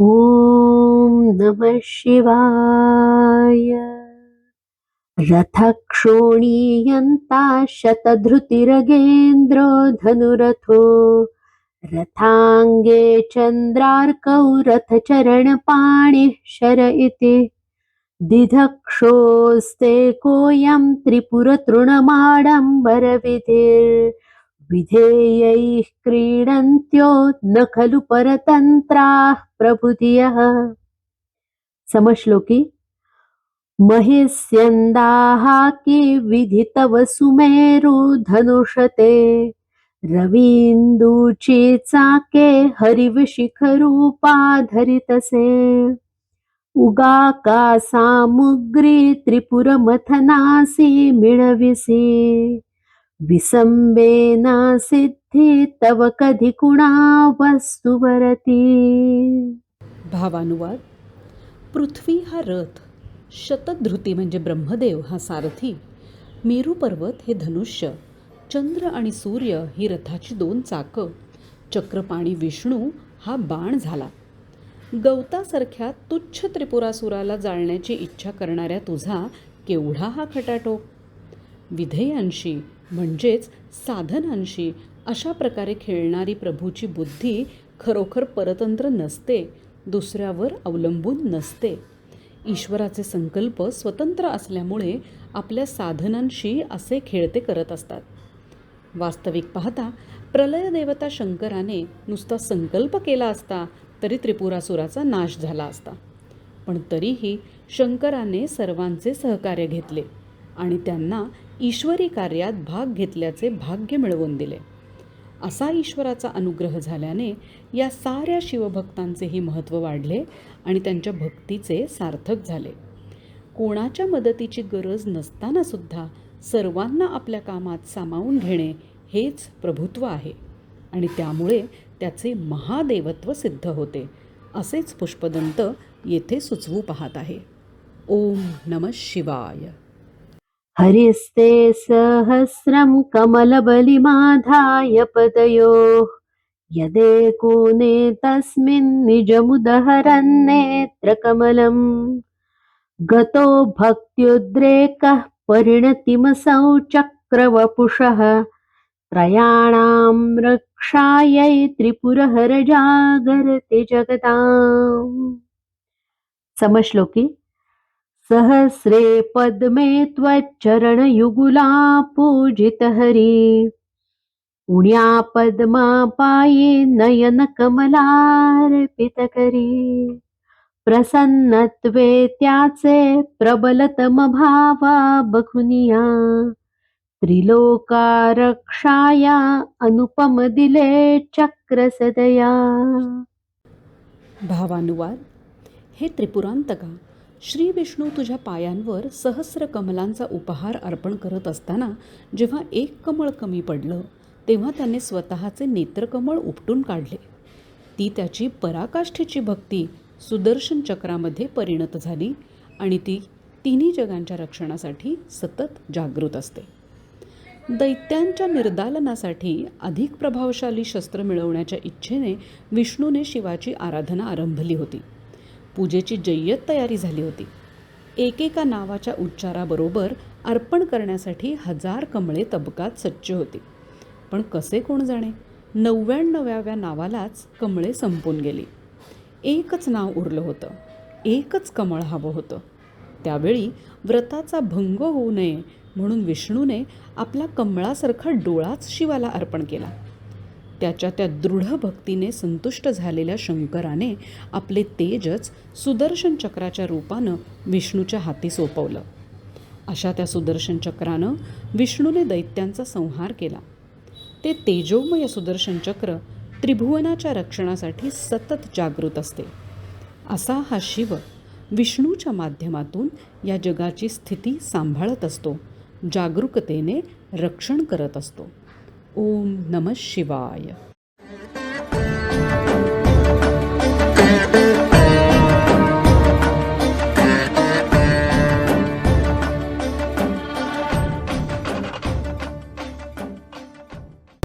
ॐ नमः शिवाय। रथक्षोणीयन्ता शतधृतिरगेन्द्रो धनुरथो रथाङ्गे चन्द्रार्कौ रथचरणपाणिः शर इति। दिधक्षोस्ते कोऽयं त्रिपुरतृणमाडम्बरविधिर्विधेयैः क्रीडन्त्यो न खलु परतन्त्राः प्रभुधियः। समश्लोकी। महिष्यन्दाः के विधितव सुमेरुधनुषते धनुषते। रवीन्दुचेचाके हरिवशिखरूपाधरितसे। धरितसे उगाकासामुग्री त्रिपुरमथनासी मिळविसे विसंबेना सिद्धी तव कधी कुणा वस्तुवरती भावानुवाद पृथ्वी हा रथ शतधृती म्हणजे ब्रह्मदेव हा सारथी मेरू पर्वत हे धनुष्य चंद्र आणि सूर्य ही रथाची दोन चाकं चक्रपाणी विष्णू हा बाण झाला गवतासारख्या तुच्छ त्रिपुरासुराला जाळण्याची इच्छा करणाऱ्या तुझा केवढा हा खटाटोप विधेयांशी म्हणजेच साधनांशी अशा प्रकारे खेळणारी प्रभूची बुद्धी खरोखर परतंत्र नसते दुसऱ्यावर अवलंबून नसते. ईश्वराचे संकल्प स्वतंत्र असल्यामुळे आपल्या साधनांशी असे खेळते करत असतात. वास्तविक पाहता प्रलयदेवता शंकराने नुसता संकल्प केला असता तरी त्रिपुरासुराचा नाश झाला असता. पण तरीही शंकराने सर्वांचे सहकार्य घेतले आणि त्यांना ईश्वरी कार्यात भाग घेतल्याचे भाग्य मिळवून दिले. असा ईश्वराचा अनुग्रह झाल्याने या साऱ्या शिवभक्तांचेही महत्त्व वाढले आणि त्यांच्या भक्तीचे सार्थक झाले. कोणाच्या मदतीची गरज नसतानासुद्धा सर्वांना आपल्या कामात सामावून घेणे हेच प्रभुत्व आहे. आणि त्यामुळे त्याचे महादेवत्व सिद्ध होते. असेच पुष्पदंत येथे सुचवू पाहत आहे. ओम नम शिवाय. हरिस्ते सहस्रं कमलबलिमाधाय पदयोः. यदेकोने तस्मिन् निजमुदहरन्नेत्रकमलम् गतो भक्त्युद्रेकः परिणतिमसौ चक्रवपुषः। त्रयाणां रक्षायै त्रिपुरहर जागर्ति जगताम्। समश्लोकी। सहस्रे पद्मे त्वच्चरणयुगुला पूजितहरि पुण्या पद्मापाये नयनकमलार्पितकरी। प्रसन्नत्वे त्याचे प्रबलतम भावा बघुनिया। त्रिलोकारक्षाया अनुपम दिले चक्र सदया भावानुवाद हे त्रिपुरांतका श्री विष्णू तुझ्या पायांवर सहस्र कमलांचा उपहार अर्पण करत असताना जेव्हा एक कमळ कमी पडलं तेव्हा त्याने स्वतःचे नेत्रकमळ उपटून काढले. ती त्याची पराकाष्ठेची भक्ती सुदर्शन चक्रामध्ये परिणत झाली आणि ती तिन्ही जगांच्या रक्षणासाठी सतत जागृत असते. दैत्यांच्या निर्दालनासाठी अधिक प्रभावशाली शस्त्र मिळवण्याच्या इच्छेने विष्णूने शिवाची आराधना आरंभली होती. पूजेची जय्यत तयारी झाली होती. एकेका नावाच्या उच्चाराबरोबर अर्पण करण्यासाठी हजार कमळे तबकात सज्ज होती. पण कसे कोण जाणे? नव्याण्णव्याव्या नावालाच कमळे संपून गेली. एकच नाव उरलं होतं. एकच कमळ हवं होतं. त्यावेळी व्रताचा भंग होऊ नये म्हणून विष्णूने आपला कमळासारखा डोळाच शिवाला अर्पण केला. त्याच्या त्या दृढ भक्तीने संतुष्ट झालेल्या शंकराने आपले तेजच सुदर्शन चक्राच्या रूपानं विष्णूच्या हाती सोपवलं. अशा त्या सुदर्शन चक्रानं विष्णूने दैत्यांचा संहार केला. ते तेजोमय सुदर्शन चक्र त्रिभुवनाच्या रक्षणासाठी सतत जागृत असते. असा हा शिव विष्णूच्या माध्यमातून या जगाची स्थिती सांभाळत असतो. जागरूकतेने रक्षण करत असतो. ओम नम शिवाय.